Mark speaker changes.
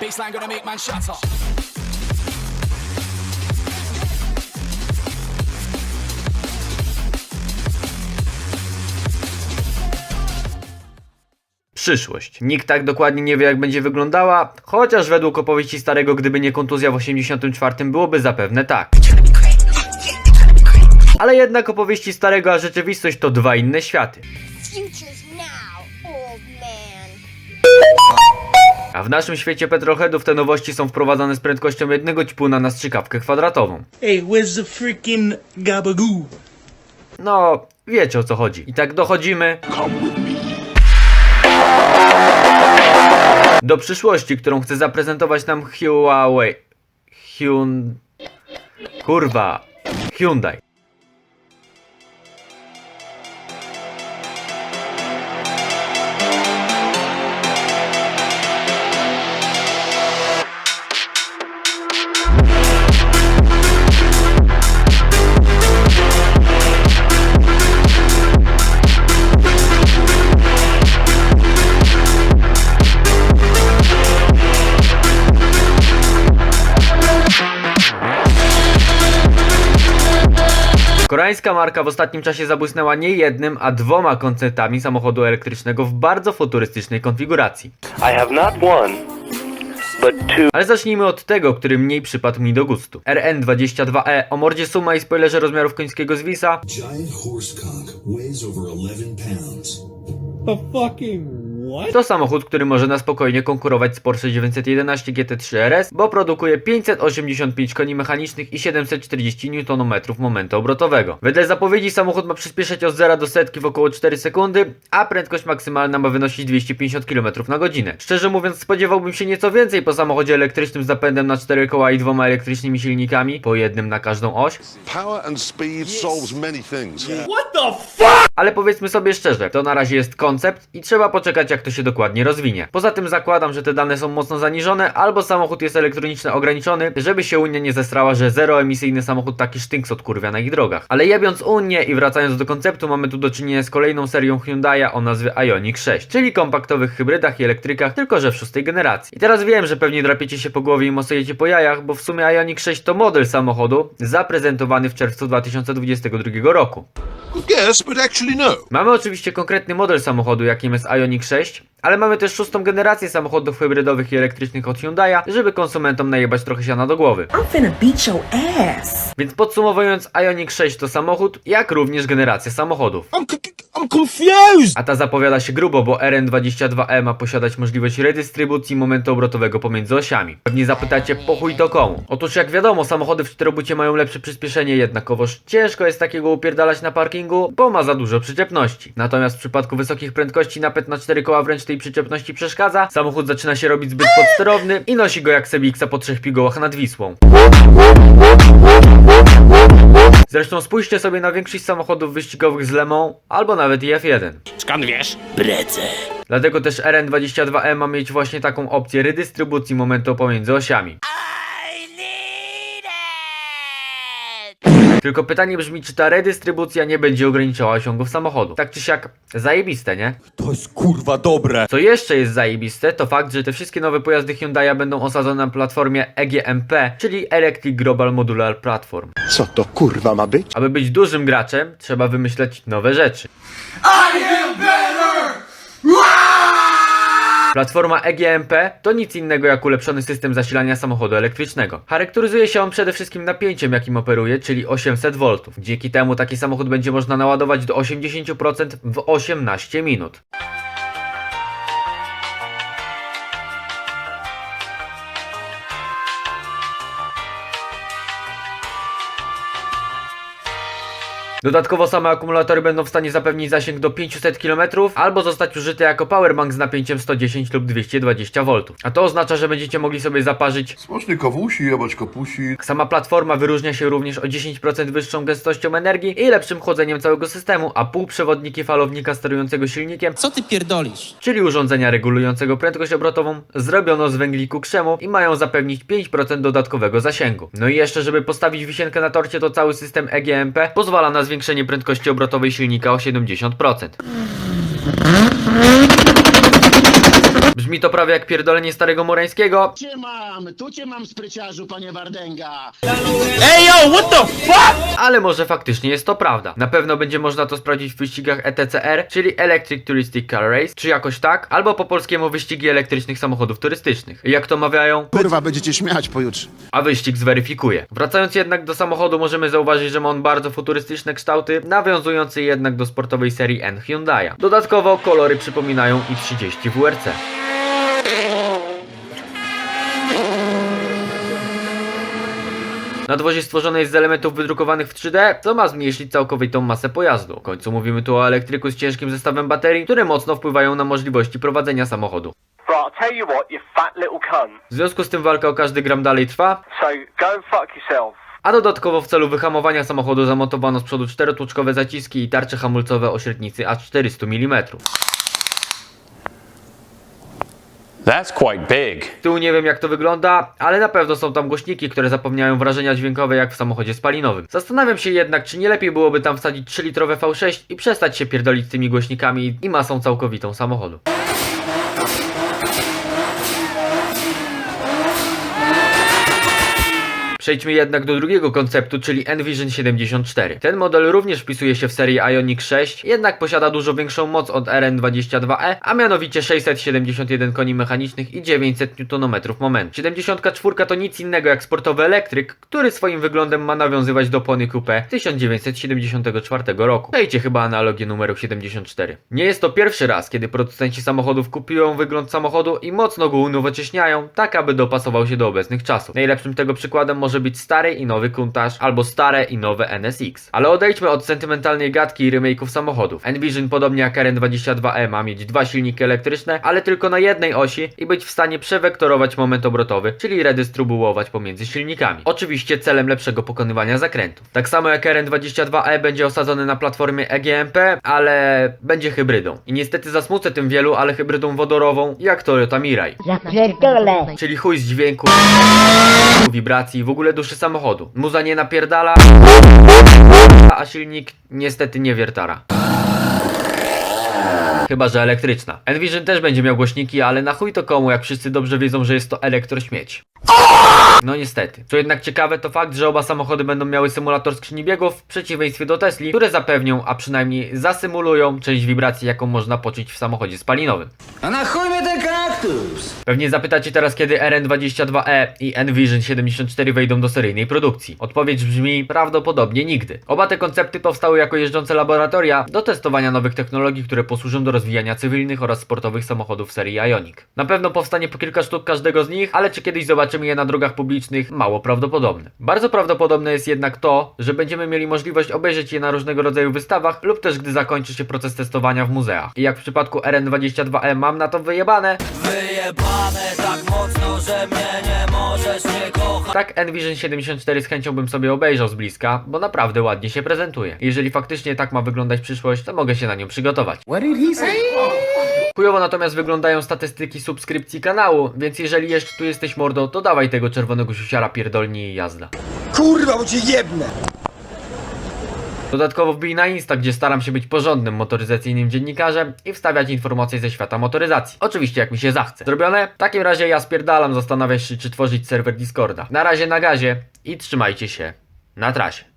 Speaker 1: Baseline gonna make man.
Speaker 2: Przyszłość. Nikt tak dokładnie nie wie jak będzie wyglądała, chociaż według opowieści starego gdyby nie kontuzja w 84 byłoby zapewne tak. Ale jednak opowieści starego a rzeczywistość to dwa inne światy. A w naszym świecie petroheadów te nowości są wprowadzane z prędkością jednego ćpuna na strzykawkę kwadratową.
Speaker 3: Hey, where's the freaking gabagoo?
Speaker 2: No, wiecie o co chodzi. I tak dochodzimy do przyszłości, którą chce zaprezentować nam Huawei. Hyun... Kurwa. Hyundai. Koreańska marka w ostatnim czasie zabłysnęła nie jednym, a dwoma konceptami samochodu elektrycznego w bardzo futurystycznej konfiguracji. Ale zacznijmy od tego, który mniej przypadł mi do gustu. RN22E o mordzie suma i spoilerze rozmiarów końskiego zwisa
Speaker 4: Giant horse cock weighs over 11 pounds.
Speaker 3: The fucking?
Speaker 2: To samochód, który może na spokojnie konkurować z Porsche 911 GT3 RS, bo produkuje 585 koni mechanicznych i 740 Nm momentu obrotowego. Wedle zapowiedzi samochód ma przyspieszać od 0 do setki w około 4 sekundy, a prędkość maksymalna ma wynosić 250 km na godzinę. Szczerze mówiąc spodziewałbym się nieco więcej po samochodzie elektrycznym z zapędem na 4 koła i dwoma elektrycznymi silnikami, po jednym na każdą oś,
Speaker 5: Power and speed solves many things.
Speaker 2: Ale powiedzmy sobie szczerze, to na razie jest koncept i trzeba poczekać jak to się dokładnie rozwinie. Poza tym zakładam, że te dane są mocno zaniżone, albo samochód jest elektronicznie ograniczony, żeby się Unia nie zestrała, że zeroemisyjny samochód taki sztynks odkurwia na ich drogach. Ale jebiąc Unię i wracając do konceptu, mamy tu do czynienia z kolejną serią Hyundai'a o nazwie Ioniq 6, czyli kompaktowych hybrydach i elektrykach, tylko że w szóstej generacji. I teraz wiem, że pewnie drapiecie się po głowie i mosujecie po jajach, bo w sumie Ioniq 6 to model samochodu zaprezentowany w czerwcu 2022 roku.
Speaker 5: Yes, but actually no.
Speaker 2: Mamy oczywiście konkretny model samochodu, jakim jest Ioniq 6, ale mamy też szóstą generację samochodów hybrydowych i elektrycznych od Hyundai'a, żeby konsumentom najebać trochę siana do głowy.
Speaker 6: I'm finna beat your ass.
Speaker 2: Więc podsumowując, Ioniq 6 to samochód, jak również generacja samochodów.
Speaker 3: I'm, Confused!
Speaker 2: A ta zapowiada się grubo, bo RN22E ma posiadać możliwość redystrybucji momentu obrotowego pomiędzy osiami. Pewnie zapytacie, po chuj to komu? Otóż jak wiadomo, samochody w czterobucie mają lepsze przyspieszenie, jednakowoż ciężko jest takiego upierdalać na parkingu, bo ma za dużo przyczepności. Natomiast w przypadku wysokich prędkości napęd na cztery koła wręcz tej przyczepności przeszkadza, samochód zaczyna się robić zbyt podsterowny i nosi go jak Sebixa po trzech pigułach nad Wisłą. Zresztą spójrzcie sobie na większość samochodów wyścigowych z Le Mans, albo nawet i F1.
Speaker 3: Skąd wiesz?
Speaker 2: Dlatego też RN22E ma mieć właśnie taką opcję redystrybucji momentu pomiędzy osiami. Tylko pytanie brzmi, czy ta redystrybucja nie będzie ograniczała osiągów samochodu. Tak czy siak, zajebiste, nie?
Speaker 7: To jest kurwa dobre.
Speaker 2: Co jeszcze jest zajebiste, to fakt, że te wszystkie nowe pojazdy Hyundai'a będą osadzone na platformie EGMP, czyli Electric Global Modular Platform.
Speaker 8: Co to kurwa ma być?
Speaker 2: Aby być dużym graczem, trzeba wymyśleć nowe rzeczy. Platforma EGMP to nic innego jak ulepszony system zasilania samochodu elektrycznego. Charakteryzuje się on przede wszystkim napięciem, jakim operuje, czyli 800 V. Dzięki temu taki samochód będzie można naładować do 80% w 18 minut. Dodatkowo same akumulatory będą w stanie zapewnić zasięg do 500 km albo zostać użyte jako powerbank z napięciem 110 lub 220 V. A to oznacza, że będziecie mogli sobie zaparzyć.
Speaker 5: Smaczny kawusi, jebać kapusi.
Speaker 2: Sama platforma wyróżnia się również o 10% wyższą gęstością energii i lepszym chłodzeniem całego systemu, a półprzewodniki falownika sterującego silnikiem
Speaker 3: Co ty pierdolisz?
Speaker 2: czyli urządzenia regulującego prędkość obrotową, zrobiono z węgliku krzemu i mają zapewnić 5% dodatkowego zasięgu. No i jeszcze, żeby postawić wisienkę na torcie, to cały system EGMP pozwala na zwiększenie prędkości obrotowej silnika o 70%. Brzmi to prawie jak pierdolenie starego Morańskiego,
Speaker 1: cię mam, tu cię mam spryciarzu, panie Wardęga.
Speaker 3: Ej, yo, what the fuck?
Speaker 2: ale może faktycznie jest to prawda. Na pewno będzie można to sprawdzić w wyścigach ETCR, czyli Electric Touristic Car Race, czy jakoś tak, albo po polskiemu wyścigi elektrycznych samochodów turystycznych. Jak to mawiają,
Speaker 1: Kurwa, będziecie śmiać pojutrze.
Speaker 2: a wyścig zweryfikuje. Wracając jednak do samochodu, możemy zauważyć, że ma on bardzo futurystyczne kształty, nawiązujące jednak do sportowej serii N Hyundai'a. Dodatkowo kolory przypominają i30 WRC. Nadwozie stworzone jest z elementów wydrukowanych w 3D, co ma zmniejszyć całkowitą masę pojazdu. W końcu mówimy tu o elektryku z ciężkim zestawem baterii, które mocno wpływają na możliwości prowadzenia samochodu. W związku z tym walka o każdy gram dalej trwa, a dodatkowo w celu wyhamowania samochodu zamontowano z przodu czterotłuczkowe zaciski i tarcze hamulcowe o średnicy aż 400 mm.
Speaker 8: That's quite big.
Speaker 2: Nie wiem jak to wygląda, ale na pewno są tam głośniki, które zapewniają wrażenia dźwiękowe jak w samochodzie spalinowym. Zastanawiam się jednak, czy nie lepiej byłoby tam wsadzić 3-litrowe V6 i przestać się pierdolić tymi głośnikami i masą całkowitą samochodu. Przejdźmy jednak do drugiego konceptu, czyli Envision 74. Ten model również wpisuje się w serię Ioniq 6, jednak posiada dużo większą moc od RN22e, a mianowicie 671 koni mechanicznych i 900 Nm momentu. 74 to nic innego jak sportowy elektryk, który swoim wyglądem ma nawiązywać do Pony Coupe 1974 roku. Dajcie chyba analogię numeru 74. Nie jest to pierwszy raz, kiedy producenci samochodów kupują wygląd samochodu i mocno go unowocześniają, tak aby dopasował się do obecnych czasów. Najlepszym tego przykładem może być stary i nowy Countach, albo stare i nowe NSX. Ale odejdźmy od sentymentalnej gadki i remake'ów samochodów. Envision, podobnie jak RN22E, ma mieć dwa silniki elektryczne, ale tylko na jednej osi i być w stanie przewektorować moment obrotowy, czyli redystrybuować pomiędzy silnikami. Oczywiście celem lepszego pokonywania zakrętów. Tak samo jak RN22E będzie osadzony na platformie EGMP, ale będzie hybrydą. I niestety zasmucę tym wielu, ale hybrydą wodorową, jak Toyota Mirai. Czyli chuj z dźwięku, wibracji, w ogóle duszy samochodu. Muza nie napierdala, a silnik niestety nie wiertara. Chyba, że elektryczna. Envision też będzie miał głośniki, ale na chuj to komu, jak wszyscy dobrze wiedzą, że jest to elektrośmieć. No niestety. Co jednak ciekawe to fakt, że oba samochody będą miały symulator skrzyni biegów w przeciwieństwie do Tesli, które zapewnią, a przynajmniej zasymulują część wibracji, jaką można poczuć w samochodzie spalinowym.
Speaker 3: A na chuj mnie ten kaktus?
Speaker 2: Pewnie zapytacie teraz, kiedy RN22E i Envision 74 wejdą do seryjnej produkcji. Odpowiedź brzmi prawdopodobnie nigdy. Oba te koncepty powstały jako jeżdżące laboratoria do testowania nowych technologii, które posłużą do rozwijania cywilnych oraz sportowych samochodów serii Ioniq. Na pewno powstanie po kilka sztuk każdego z nich, ale czy kiedyś zobaczymy je na drogach publicznych? Mało prawdopodobne. Bardzo prawdopodobne jest jednak to, że będziemy mieli możliwość obejrzeć je na różnego rodzaju wystawach lub też gdy zakończy się proces testowania w muzeach. I jak w przypadku RN22E mam na to wyjebane, tak Envision 74 z chęcią bym sobie obejrzał z bliska, bo naprawdę ładnie się prezentuje. Jeżeli faktycznie tak ma wyglądać przyszłość, to mogę się na nią przygotować.
Speaker 3: What did he say?
Speaker 2: Chujowo natomiast wyglądają statystyki subskrypcji kanału, więc jeżeli jeszcze tu jesteś mordo, to dawaj tego czerwonego siusiara pierdolni i jazda.
Speaker 3: Kurwa, bo cię jebnę!
Speaker 2: Dodatkowo wbij na Insta, gdzie staram się być porządnym motoryzacyjnym dziennikarzem i wstawiać informacje ze świata motoryzacji. Oczywiście jak mi się zachce. Zrobione? W takim razie ja spierdalam, zastanawiać się czy tworzyć serwer Discorda. Na razie na gazie i trzymajcie się na trasie.